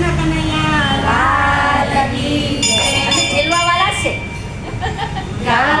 ના કનૈયા લાલ કી છે અને ચેલવા વાળા છે. ગામ